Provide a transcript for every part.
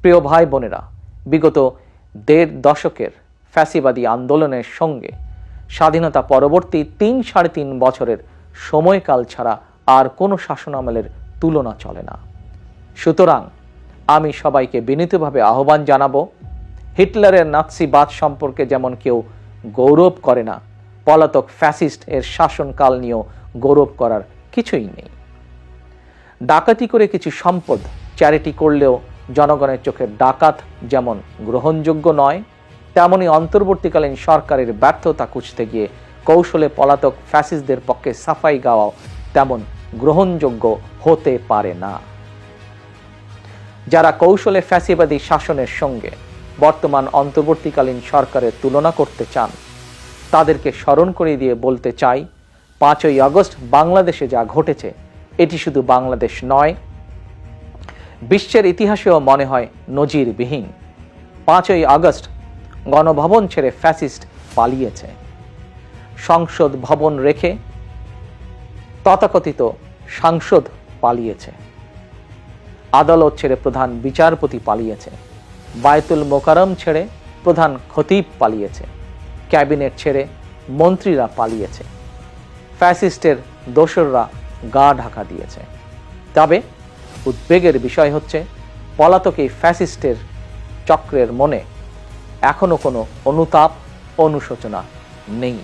প্রিয় ভাই বোনেরা, বিগত দেড় দশকের ফ্যাসিবাদী আন্দোলনের সঙ্গে স্বাধীনতা পরবর্তী তিন সাড়ে তিন বছরের সময়কাল ছাড়া আর কোনো শাসনামলের তুলনা চলে না। সুতরাং আমি সবাইকে বিনীতভাবে আহ্বান জানাব, হিটলারের নাৎসিবাদ সম্পর্কে যেমন কেউ গৌরব করে না, পলাতক ফ্যাসিস্ট এর শাসনকাল নিয়েও গৌরব করার কিছুই নেই। ডাকাতি করে কিছু সম্পদ চ্যারিটি করলেও জনগণের চোখে ডাকাত যেমন গ্রহণযোগ্য নয়, তেমনি অন্তর্বর্তীকালীন সরকারের ব্যর্থতা খুঁজতে গিয়ে কৌশলে পলাতক ফ্যাসিস্টদের পক্ষে সাফাই গাওয়াও তেমন গ্রহণযোগ্য হতে পারে না। যারা কৌশলে ফ্যাসিবাদী শাসনের সঙ্গে বর্তমান অন্তর্বর্তীকালীন সরকারের তুলনা করতে চান, তাদেরকে স্মরণ করে দিয়ে বলতে চাই পাঁচই আগস্ট বাংলাদেশে যা ঘটেছে, এটি শুধু বাংলাদেশ নয়, বিশ্বের ইতিহাসেও মনে হয় নজিরবিহীন। পাঁচই আগস্ট গণভবন ছেড়ে ফ্যাসিস্ট পালিয়েছে। সংসদ ভবন রেখে তথাকথিত সাংসদ পালিয়েছে। আদালত ছেড়ে প্রধান বিচারপতি পালিয়েছে। বায়তুল মোকারম ছেড়ে প্রধান খতিব পালিয়েছে। ক্যাবিনেট ছেড়ে মন্ত্রীরা পালিয়েছে। ফ্যাসিস্টের দোসররা গা ঢাকা দিয়েছে। তবে উদ্বেগের বিষয় হচ্ছে পলাতক এই ফ্যাসিস্টের চক্রের মনে এখনও কোনো অনুতাপ অনুশোচনা নেই।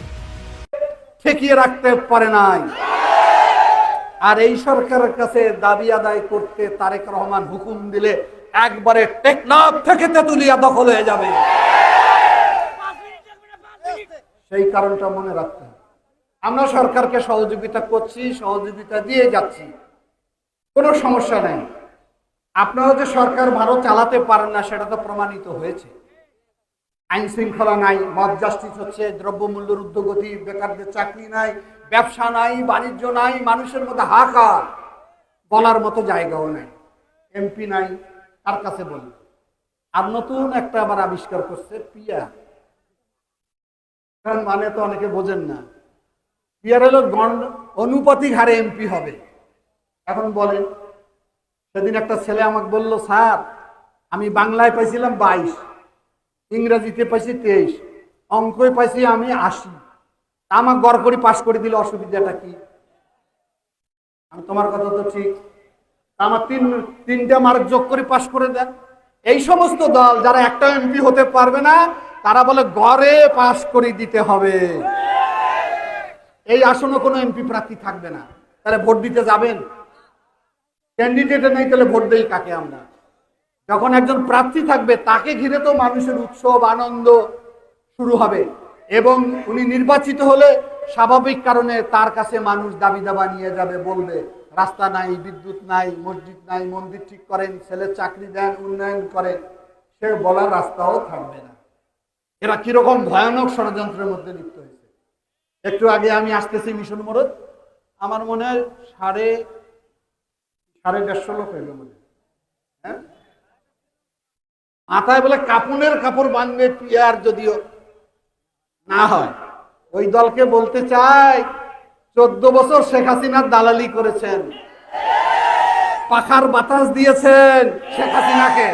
ঠেকিয়ে রাখতে পারে নাই। আর এই সরকারের কাছে দাবি আদায় করতে তারেক রহমান হুকুম দিলে একবারে টেকনাফ থেকে তেতুলিয়া দখল হয়ে যাবে। সেই কারণটা মনে রাখতে হবে। আমরা সরকারকে সহযোগিতা করছি, সহযোগিতা দিয়ে যাচ্ছি। কোনো সমস্যা নেই। আপনারা যে সরকার ভালো চালাতে পারেন না, সেটা তো প্রমাণিত হয়েছে। আইন শৃঙ্খলা নাই মদ জাস্টিস হচ্ছে, দ্রব্যমূল্যের উদ্যোগতি বেকারদের চাকরি নাই, ব্যবসা নাই, বাণিজ্য নাই, মানুষের মধ্যে হাহাকার বলার মতো জায়গাও নাই। এমপি নাই, তার কাছে বলি। আর নতুন একটা আবার আবিষ্কার করছে পিয়া মানে তো অনেকে বোঝেন না। পিয়ার হলো গণ অনুপাতিক হারে এমপি হবে। এখন বলেন, সেদিন একটা ছেলে আমাকে বলল, স্যার, আমি বাংলায় পাইছিলাম বাইশ, ইংরেজিতে পাইছি তেইশ, অঙ্কই পাইছি আমি আশি। আমার গড় করে, পাশ করে দিলে অসুবিধাটা কি? আমি, তোমার কথা তো ঠিক। আমার তিন, তিনটা মার্ক যোগ করে পাশ করে দেন। এই সমস্ত দল, যারা একটা এমপি হতে পারবে না, তারা বলে, গড়ে পাশ করে দিতে হবে। এই আসনে কোনো এমপি প্রার্থী থাকবে না। তাহলে ভোট দিতে যাবেন? ক্যান্ডিডেট নেই, তাহলে ভোট দেই কাকে আমরা? যখন একজন প্রার্থী থাকবে, তাকে ঘিরে তো মানুষের উৎসব, আনন্দ শুরু হবে। এবং উনি নির্বাচিত হলে স্বাভাবিক কারণে তার কাছে মানুষ দাবি দাবা নিয়ে যাবে, বলবে, রাস্তা নাই, বিদ্যুৎ নাই, মসজিদ নাই, মন্দির ঠিক করেন ছেলের চাকরি দেন, উন্নয়ন করেন। সে বলার রাস্তাও থাকবে না। এরা কীরকম ভয়ানক ষড়যন্ত্রের মধ্যে লিপ্ত হয়েছে। একটু আগে আমি আসতেছি মিশন মোড়ত আমার মনে হয় সাড়ে সাড়ে দেড়শো লোক হইল মনে হ্যাঁ। মাথায় বলে কাপুনের কাপড় বাঁধবে পিয়ার যদিও না হয়। ওই দলকে বলতে চাই, চোদ্দ বছর শেখ হাসিনার দালালি করেছেন। পাখার বাতাস দিয়েছেন শেখ হাসিনাকে।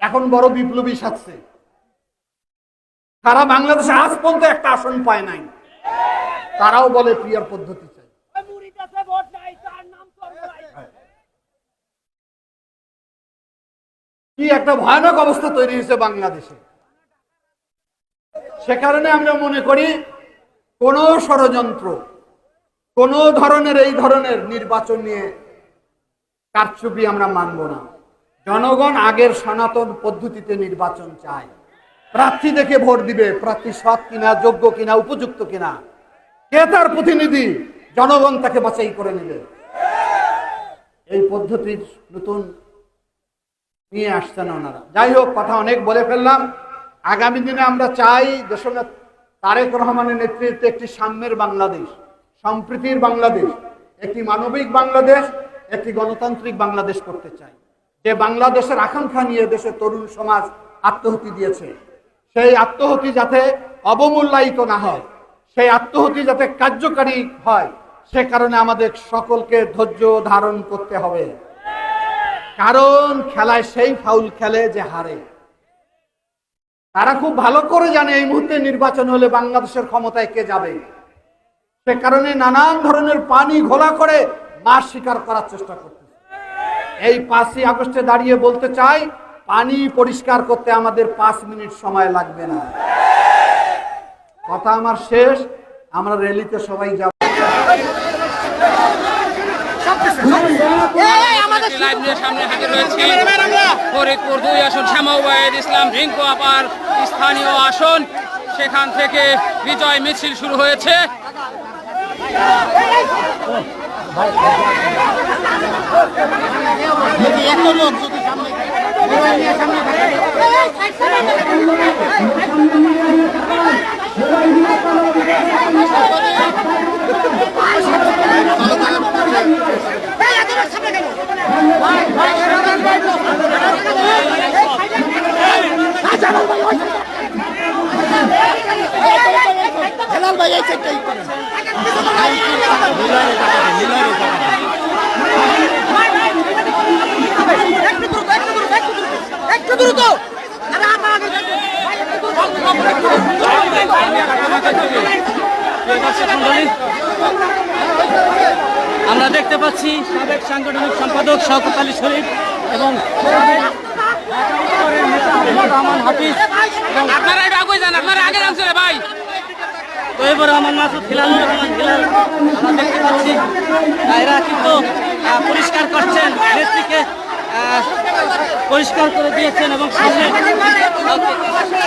এখন বড় বিপ্লবী সাজছে তারা বাংলাদেশে আজ পর্যন্ত একটা আসন পায় নাই। তারাও বলে পিয়ার পদ্ধতি চাই। কি একটা ভয়ানক অবস্থা তৈরি হয়েছে বাংলাদেশে। সে কারণে আমরা মনে করি কোন ষড়যন্ত্র কোন ধরনের এই ধরনের নির্বাচন নিয়ে কারচুপি আমরা মানব না। জনগণ আগের সনাতন পদ্ধতিতে নির্বাচন চায়। প্রার্থী দেখে ভোট দিবে, প্রার্থী সৎ কিনা, যোগ্য কিনা, উপযুক্ত কিনা। কে তার প্রতিনিধি? জনগণ তাকে বাছাই করে নেবে। এই পদ্ধতির নতুন নিয়ে আসছেন ওনারা। যাই হোক, কথা অনেক বলে ফেললাম। আগামী দিনে আমরা চাই দেশনেতা তারেক রহমানের নেতৃত্বে একটি সাম্যের বাংলাদেশ, সম্প্রীতির বাংলাদেশ, একটি মানবিক বাংলাদেশ, একটি গণতান্ত্রিক বাংলাদেশ করতে চাই। যে বাংলাদেশের আকাঙ্ক্ষা নিয়ে দেশের তরুণ সমাজ আত্মহতি দিয়েছে সেই আত্মহতি যাতে অবমূল্যায়িত না হয়, সেই আত্মহতি যাতে কার্যকারী হয়, সে কারণে আমাদের সকলকে ধৈর্য ধারণ করতে হবে। কারণ খেলায় সেই ফাউল খেলে যে হারে। তারা খুব ভালো করে জানে এই মুহূর্তে নির্বাচন হলে বাংলাদেশের ক্ষমতায় কে যাবে। সে কারণে নানান ধরনের পানি ঘোলা করে মার স্বীকার করার চেষ্টা করতেছে। এই পাঁচই আগস্টে দাঁড়িয়ে বলতে চাই পানি পরিষ্কার করতে আমাদের পাঁচ মিনিট সময় লাগবে না কথা আমার শেষ আমরা র্যালিতে সবাই যাব একটি লাইভ নিয়ে সামনে হাজির রয়েছে ফরিদপুর দুই আসন ইসলাম রিঙ্কু আপার স্থানীয় আসন সেখান থেকে বিজয় মিছিল শুরু হয়েছে একটু দ্রুত আরে আমার আগে আমরা দেখতে পাচ্ছি সাবেক সাংগঠনিক সম্পাদক শওকত আলী শরীফ এবং রহমান হাফিজ। আপনারা একটু আগে যান আপনারা আগে যান রে ভাই। তৈবুর রহমান মাসুদ হিলালুর রহমান হিলাল আমরা দেখতে পাচ্ছি এরা কিন্তু পরিষ্কার করছেন নেত্রীকে। পরিষ্কার করে দিয়েছেন এবং সামনে সাংবাদিক